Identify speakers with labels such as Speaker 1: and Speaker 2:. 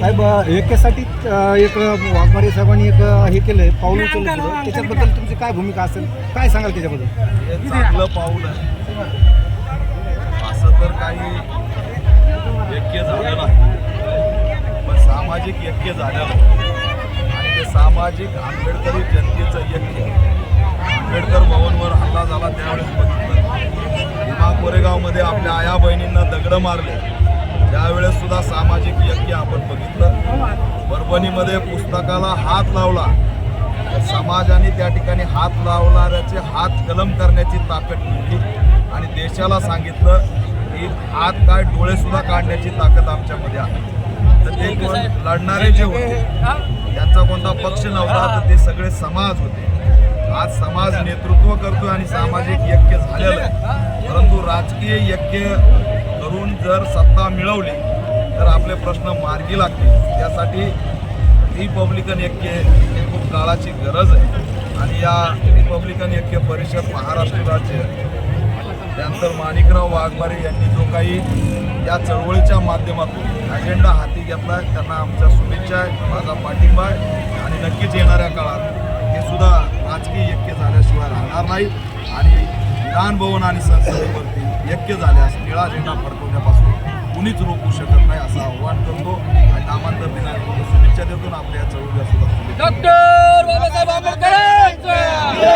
Speaker 1: साहेब एकेसाठी एक वाघमारे साहेबांनी एक हे केलंय पाऊल उचललं पुढं. त्याच्याबद्दल तुमची काय भूमिका असेल? काय सांगाल त्याच्याबद्दल?
Speaker 2: हे चांगलं पाऊल आहे. असं तर काही झालं नाही. पण सामाजिक यज्ञ झालेलं आहे. आणि ते सामाजिक आंबेडकरी जनतेचं कोरेगावमध्ये आपल्या आया बहिणींना दगड मारले. त्यावेळेस सुद्धा सामाजिक यज्ञ आपण बघितलं. परभणीमध्ये पुस्तकाला हात लावला. तर समाजाने त्या ठिकाणी हात लावणाऱ्याचे हात कलम करण्याची ताकद मिळली. आणि देशाला सांगितलं की हात काय डोळे सुद्धा काढण्याची ताकद आमच्यामध्ये आहे. तर ते लढणारे जे होते त्यांचा कोणता पक्ष नव्हता तर ते सगळे समाज होते. आज समाज नेतृत्व करतोय आणि सामाजिक यज्ञ झालेलं आहे. परंतु राजकीय यज्ञ करून जर सत्ता मिळवली तर आपले प्रश्न मार्गी लागतील. त्यासाठी रिपब्लिकन यज्ञ हे खूप काळाची गरज आहे. आणि या रिपब्लिकन यज्ञ परिषद महाराष्ट्र राज्य त्यानंतर माणिकराव वाघमारे यांनी जो काही या चळवळीच्या माध्यमातून अजेंडा हाती घेतला आहे त्यांना आमच्या शुभेच्छा आहे माझा पाठिंबा आहे. आणि नक्कीच येणाऱ्या काळात हे सुद्धा राजकीय यज्ञ झाल्याशिवाय राहणार नाही. आणि विधान भवन आणि संसदेवरती यज्ञ झाल्यास निळा झेंडा फडकवण्यापासून कुणीच रोखू शकत नाही असं आव्हान करतो. आणि नामांतर दिनानिमित्त शुभेच्छा देतो आपल्या या चळवळीला सुद्धा